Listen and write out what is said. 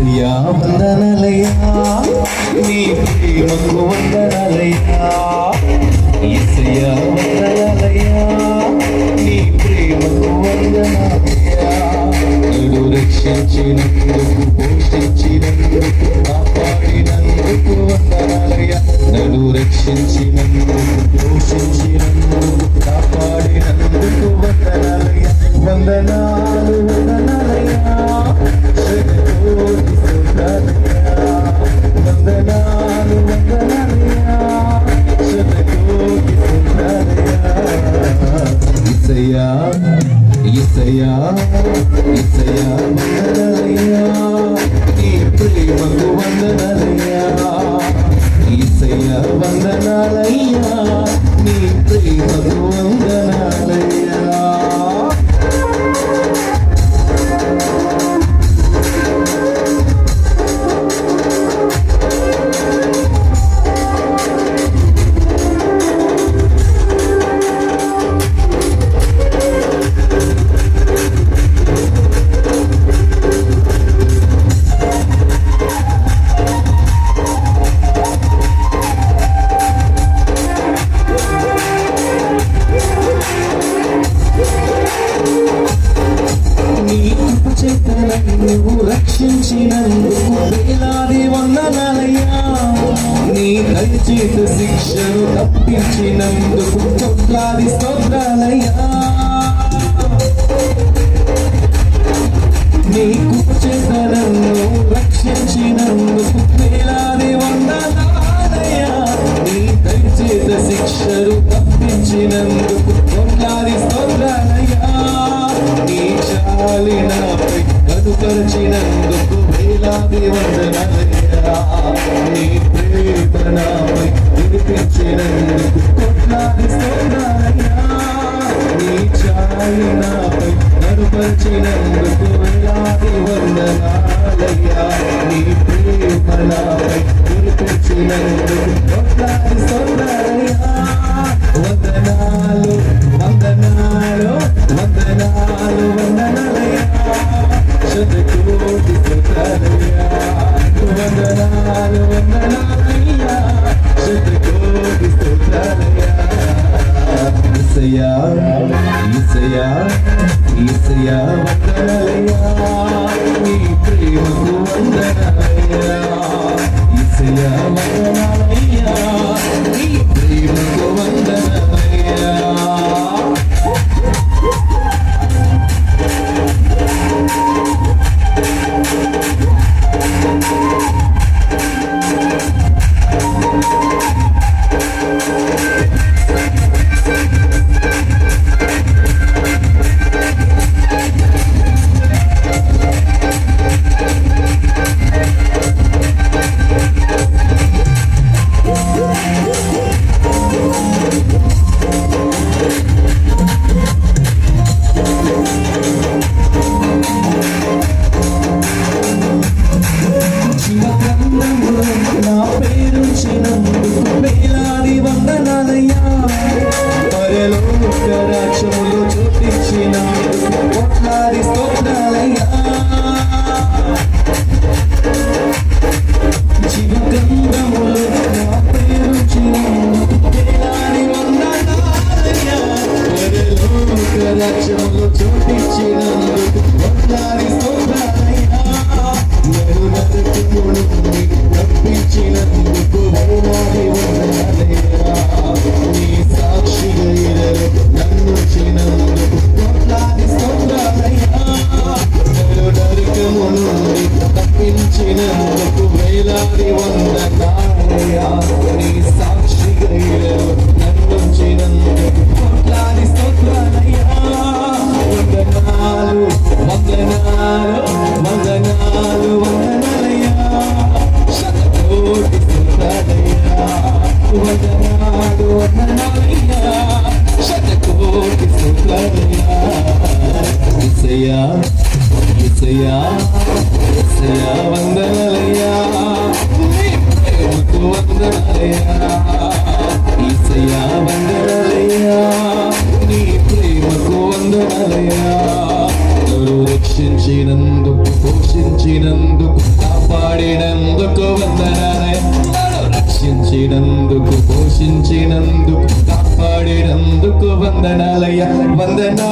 ఏసయ్యా వందనలయ్యా. నీ ప్రేమకు వందనలయ్యా. ఏసయ్యా వందనలయ్యా. నీ ప్రేమకు వందనలయ్యా. నడు రక్షించినందుకు పోషించినందుకు కాపాడినందుకు వందనాలయ్యా. నడు రక్షించినందుకు పోషించినందుకు కాపాడినందుకు వందనాలయ్యా. వందనాలు వందనాలయ్యా. శతకోటి కృప చేత నువ్వు రక్షించినందుకు వేలాది వందనాలయ్యా నీ దయచేత శిక్షను తప్పించినందుకు కొట్లాది స్తోత్రాలయ్యా. నీ కుచేతనను రక్షించినందుకు వేలాది వందనాలయ్యా నీ దయచేత శిక్షను తప్పించినందుకు కనుపరిచినందుకు వేలాది వందనాలయ్యా నీ ప్రేమ వినిపించినందుకు కోట్లాది స్తోత్రాలయ్యా. నీ చాలి నాపై కనుపరిచినందుకు వేలాది వందనాలయ్యా నీ వినిపించినందుకు స్తోత్రాలయ్యా. వందనాలు ఈసయ్యా పరలోక రాజ్యములో చూపించినందుకు కోట్లాది స్తోత్రాలయ్యా నన్ను నరకము నుండి తప్పించినందుకు వేలాది వందనాలయ్యా నీ సాక్షిగా ఇరలు నన్ను స్తోత్రాలయ్యా నరకము నుండి తప్పించినందుకు వేలాది వందనాలయ్యా నీ సాక్షిగా ఇరలు నన్ను స్తోత్రాలయ్యా. ఇసయ్యా ఇసయ్యా ఇసయ్యా వందనాలయ్యా. ప్రేమకు వందనాలయ్యా. ఈసయ్యా వందనాలయ్యా. నీ ప్రేమకు వందనాలయ్యా. నన్ను రక్షించినందుకు పోషించినందుకు కాపాడినందుకు వందనాలయ రక్షించినందుకు పోషించినందుకు కాపాడినందుకు వందనాలయ్యా. వందనా